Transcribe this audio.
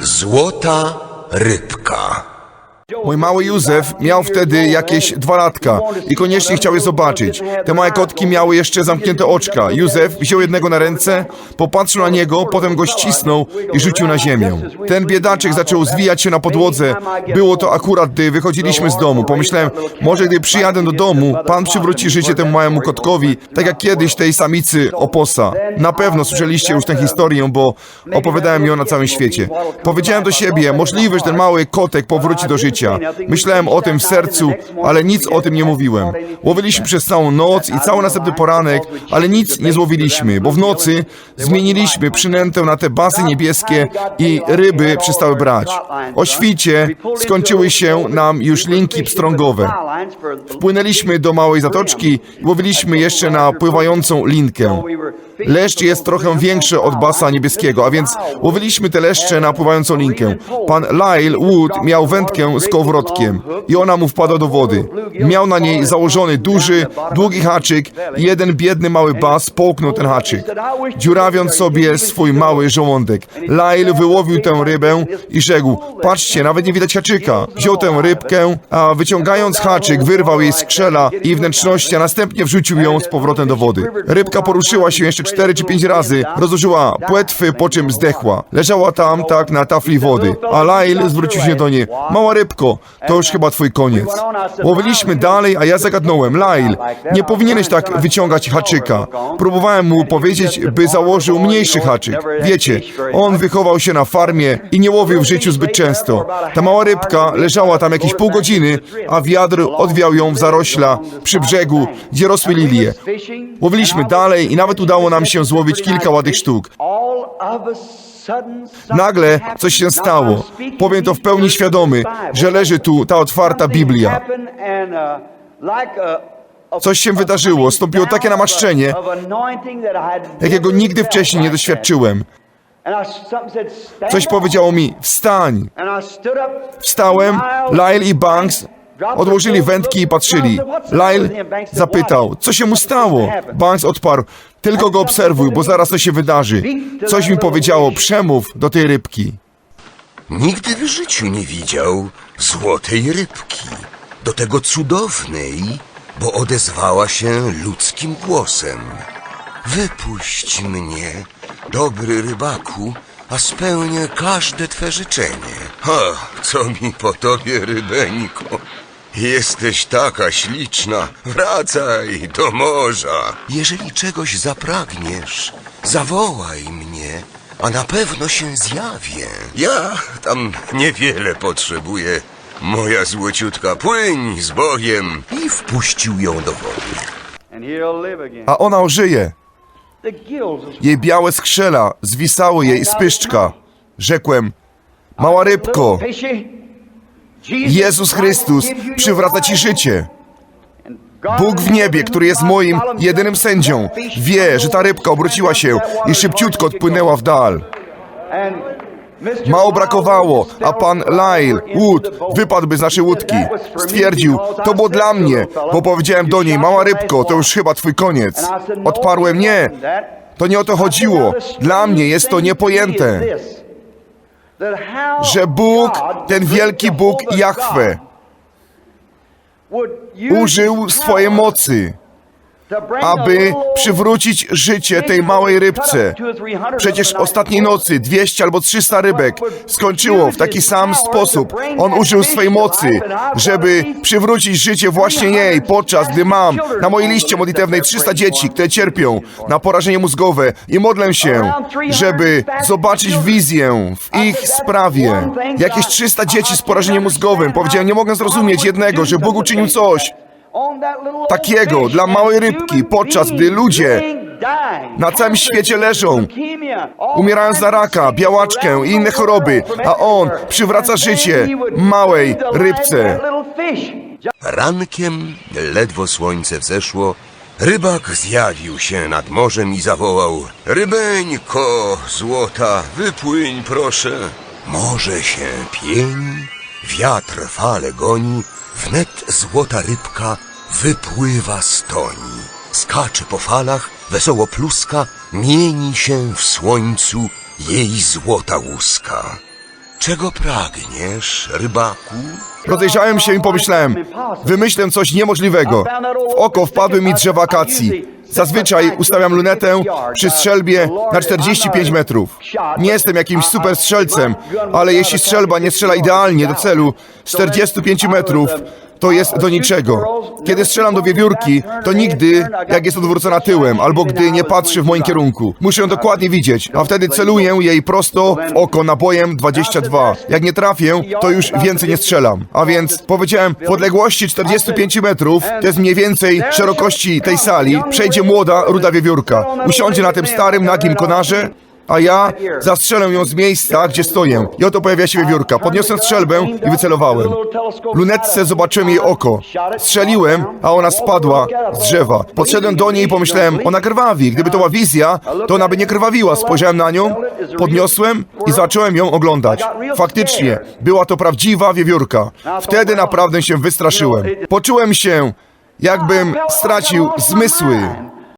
Złota rybka. Mój mały Józef miał wtedy jakieś dwa latka i koniecznie chciał je zobaczyć. Te małe kotki miały jeszcze zamknięte oczka. Józef wziął jednego na ręce, popatrzył na niego, potem go ścisnął i rzucił na ziemię. Ten biedaczek zaczął zwijać się na podłodze. Było to akurat, gdy wychodziliśmy z domu. Pomyślałem, może gdy przyjadę do domu, Pan przywróci życie temu małemu kotkowi, tak jak kiedyś tej samicy oposa. Na pewno słyszeliście już tę historię, bo opowiadałem ją na całym świecie. Powiedziałem do siebie, możliwe, że ten mały kotek powróci do życia. Myślałem o tym w sercu, ale nic o tym nie mówiłem. Łowiliśmy przez całą noc i cały następny poranek, ale nic nie złowiliśmy, bo w nocy zmieniliśmy przynętę na te basy niebieskie i ryby przestały brać. O świcie skończyły się nam już linki pstrągowe. Wpłynęliśmy do małej zatoczki i łowiliśmy jeszcze na pływającą linkę. Leszcz jest trochę większy od basa niebieskiego, a więc łowiliśmy te leszcze na pływającą linkę. Pan Lyle Wood miał wędkę z kołowrotkiem i ona mu wpadła do wody. Miał na niej założony duży, długi haczyk i jeden biedny mały bas połknął ten haczyk, dziurawiąc sobie swój mały żołądek. Lyle wyłowił tę rybę i rzekł, patrzcie, nawet nie widać haczyka. Wziął tę rybkę, a wyciągając haczyk, wyrwał jej skrzela i wnętrzności, a następnie wrzucił ją z powrotem do wody. Rybka poruszyła się jeszcze cztery czy pięć razy, rozłożyła płetwy, po czym zdechła. Leżała tam, tak, na tafli wody. A Lyle zwrócił się do niej. Mała rybko, to już chyba twój koniec. Łowiliśmy dalej, a ja zagadnąłem. Lyle, nie powinieneś tak wyciągać haczyka. Próbowałem mu powiedzieć, by założył mniejszy haczyk. Wiecie, on wychował się na farmie i nie łowił w życiu zbyt często. Ta mała rybka leżała tam jakieś pół godziny, a wiatr odwiał ją w zarośla przy brzegu, gdzie rosły lilie. Łowiliśmy dalej i nawet udało nam się złowić kilka ładnych sztuk. Nagle coś się stało. Powiem to w pełni świadomy, że leży tu ta otwarta Biblia. Coś się wydarzyło, stąpiło takie namaszczenie, jakiego nigdy wcześniej nie doświadczyłem. Coś powiedziało mi, wstań. Wstałem, Lyle i Banks odłożyli wędki i patrzyli. Lyle zapytał, co się mu stało? Banks odparł, tylko go obserwuj, bo zaraz to się wydarzy. Coś mi powiedziało, przemów do tej rybki. Nigdy w życiu nie widział złotej rybki. Do tego cudownej, bo odezwała się ludzkim głosem. Wypuść mnie, dobry rybaku, a spełnię każde twe życzenie. Ha, co mi po tobie, rybeńko? Jesteś taka śliczna, wracaj do morza. Jeżeli czegoś zapragniesz, zawołaj mnie, a na pewno się zjawię. Ja tam niewiele potrzebuję. Moja złociutka, płyń z Bogiem i wpuścił ją do wody. A ona ożyje. Jej białe skrzela zwisały jej z pyszczka. Rzekłem, mała rybko, Jezus Chrystus przywraca ci życie. Bóg w niebie, który jest moim jedynym sędzią, wie, że ta rybka obróciła się i szybciutko odpłynęła w dal. Mało brakowało, a pan Lyle Wood wypadłby z naszej łódki. Stwierdził, to było dla mnie, bo powiedziałem do niej, mała rybko, to już chyba twój koniec. Odparłem, nie, to nie o to chodziło. Dla mnie jest to niepojęte, że Bóg, ten wielki Bóg Jahwe, użył swojej mocy, aby przywrócić życie tej małej rybce. Przecież ostatniej nocy 200 albo 300 rybek skończyło w taki sam sposób. On użył swej mocy, żeby przywrócić życie właśnie jej, podczas gdy mam na mojej liście modlitewnej 300 dzieci, które cierpią na porażenie mózgowe i modlę się, żeby zobaczyć wizję w ich sprawie. Jakieś 300 dzieci z porażeniem mózgowym. Powiedziałem, nie mogę zrozumieć jednego, że Bóg uczynił coś takiego dla małej rybki, podczas gdy ludzie na całym świecie leżą, umierając na raka, białaczkę i inne choroby, a on przywraca życie małej rybce. Rankiem, ledwo słońce wzeszło, rybak zjawił się nad morzem i zawołał Rybeńko, złota, wypłyń proszę. Morze się pieni, wiatr fale goni, wnet złota rybka wypływa z toni. Skacze po falach, wesoło pluska, mieni się w słońcu jej złota łuska. Czego pragniesz, rybaku? Rozejrzałem się i pomyślałem, wymyślę coś niemożliwego. W oko wpadły mi drzewa akacji. Zazwyczaj ustawiam lunetę przy strzelbie na 45 metrów. Nie jestem jakimś super strzelcem, ale jeśli strzelba nie strzela idealnie do celu z 45 metrów, to jest do niczego. Kiedy strzelam do wiewiórki, to nigdy jak jest odwrócona tyłem, albo gdy nie patrzy w moim kierunku. Muszę ją dokładnie widzieć, a wtedy celuję jej prosto w oko nabojem 22. Jak nie trafię, to już więcej nie strzelam. A więc powiedziałem, w odległości 45 metrów, to jest mniej więcej szerokości tej sali, przejdzie młoda, ruda wiewiórka. Usiądzie na tym starym, nagim konarze, a ja zastrzelę ją z miejsca, gdzie stoję. I oto pojawia się wiewiórka. Podniosłem strzelbę i wycelowałem. W lunetce zobaczyłem jej oko. Strzeliłem, a ona spadła z drzewa. Podszedłem do niej i pomyślałem, ona krwawi. Gdyby to była wizja, to ona by nie krwawiła. Spojrzałem na nią, podniosłem i zacząłem ją oglądać. Faktycznie, była to prawdziwa wiewiórka. Wtedy naprawdę się wystraszyłem. Poczułem się, jakbym stracił zmysły.